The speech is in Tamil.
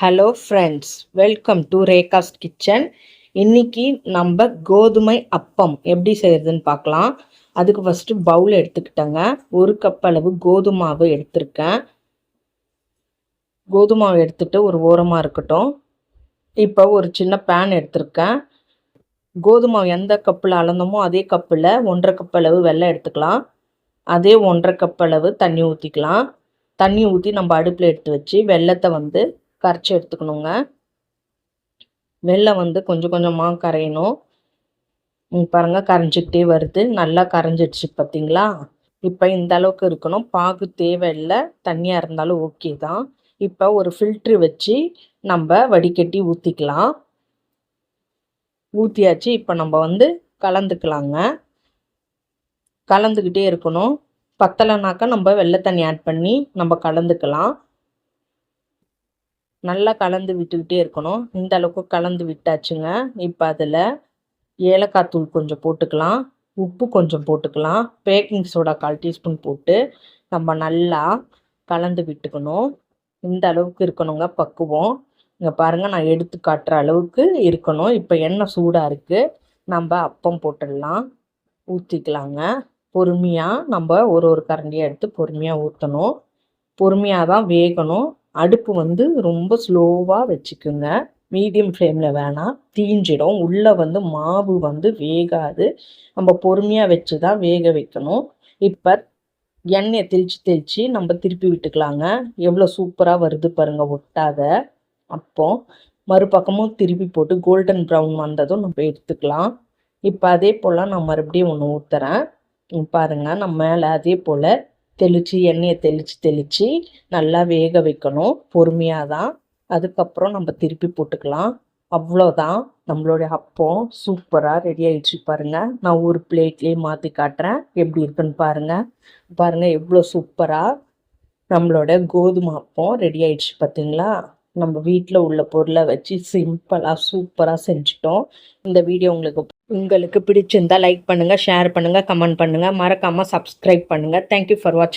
Hello friends welcome to Rekha's kitchen இன்னைக்கு நம்ம கோதுமை அப்பம் எப்படி செய்யறதுன்னு பார்க்கலாம். அதுக்கு ஃபஸ்ட்டு பவுல் எடுத்துக்கிட்டேங்க. ஒரு கப் அளவு கோதுமாவு எடுத்திருக்கேன். கோதுமாவை எடுத்துகிட்டு ஒரு ஓரமாக இருக்கட்டும். இப்போ ஒரு சின்ன பேன் எடுத்திருக்கேன். கோதுமாவை எந்த கப்பில் அளந்தோமோ அதே கப்பில் ஒன்றரை கப் அளவு வெள்ளம் எடுத்துக்கலாம். அதே ஒன்றரை கப் அளவு தண்ணி ஊற்றிக்கலாம் தண்ணி ஊற்றி நம்ம அடுப்பில் எடுத்து வச்சு வெள்ளத்தை வந்து கரைச்சி எடுத்துக்கணுங்க. வெள்ளம் வந்து கொஞ்சம் கொஞ்சமாக கரையணும். பாருங்கள் பாருங்க கரைஞ்சிக்கிட்டே வருது. நல்லா கரைஞ்சிடுச்சு பார்த்தீங்களா இப்போ இந்த அளவுக்கு இருக்கணும். பாகு தேவையில்லை. தண்ணியாக இருந்தாலும் ஓகே தான். இப்போ ஒரு ஃபில்ட்ரு வச்சு நம்ம வடிகட்டி ஊற்றிக்கலாம் ஊற்றியாச்சு இப்போ நம்ம வந்து கலந்துக்கலாங்க. கலந்துக்கிட்டே இருக்கணும். பத்தலைனாக்கா நம்ம வெள்ளை தண்ணி ஆட் பண்ணி நம்ம கலந்துக்கலாம். நல்லா கலந்து விட்டுக்கிட்டே இருக்கணும். இந்த அளவுக்கு கலந்து விட்டாச்சுங்க. இப்போ அதில் ஏலக்காய் தூள் கொஞ்சம் போட்டுக்கலாம். உப்பு கொஞ்சம் போட்டுக்கலாம். பேக்கிங் சோடா கால் டீஸ்பூன் போட்டு நம்ம நல்லா கலந்து விட்டுக்கணும். இந்த அளவுக்கு இருக்கணுங்க. பக்குவம். இங்கே பாருங்கள் நான் எடுத்து காட்டுற அளவுக்கு இருக்கணும். இப்போ எண்ணெய் சூடாக இருக்குது நம்ம அப்பம் போட்டுடலாம். ஊற்றிக்கலாங்க பொறுமையாக நம்ம ஒரு ஒரு கரண்டியாக எடுத்து பொறுமையாக ஊற்றணும் பொறுமையாக தான் வேகணும். அடுப்பு வந்து ரொம்ப ஸ்லோவாக வச்சுக்குங்க. மீடியம் ஃப்ளேமில் வேணாம் தீஞ்சிடும். உள்ளே வந்து மாவு வந்து வேகாது. நம்ம பொறுமையாக வச்சு தான் வேக வைக்கணும். இப்போ எண்ணெயை தெளித்து தெளித்து நம்ம திருப்பி விட்டுக்கலாங்க. எவ்வளோ சூப்பராக வருது பாருங்கள் ஒட்டாத. அப்போ மறுபக்கமும் திருப்பி போட்டு கோல்டன் ப்ரௌன் வந்ததும் நம்ம எடுத்துக்கலாம். இப்போ அதே போல் நான் மறுபடியும் ஒன்று ஊற்றுறேன் பாருங்கள் நம்ம மேலே அதே போல் தெளித்து எண்ணெயை தெளித்து தெளித்து நல்லா வேக வைக்கணும். பொறுமையாக தான் அதுக்கப்புறம் நம்ம திருப்பி போட்டுக்கலாம். அவ்வளோதான். நம்மளுடைய அப்பம் சூப்பராக ரெடி ஆகிடுச்சு பாருங்கள் நான் ஒரு பிளேட்லேயே மாற்றி காட்டுறேன். எப்படி இருக்குன்னு பாருங்கள் பாருங்கள் எவ்வளோ சூப்பராக நம்மளோட கோதுமை அப்பம் ரெடி ஆகிடுச்சு பார்த்தீங்களா நம்ம வீட்டில் உள்ள பொருளை வச்சு சிம்பிளாக சூப்பராக செஞ்சிட்டோம். இந்த வீடியோ உங்களுக்கு உங்களுக்கு பிடிச்சிருந்தா லைக் பண்ணுங்கள் ஷேர் பண்ணுங்கள் கமெண்ட் பண்ணுங்கள் மறக்காமல் சப்ஸ்கிரைப் பண்ணுங்கள் தேங்க்யூ ஃபார் வாட்சிங்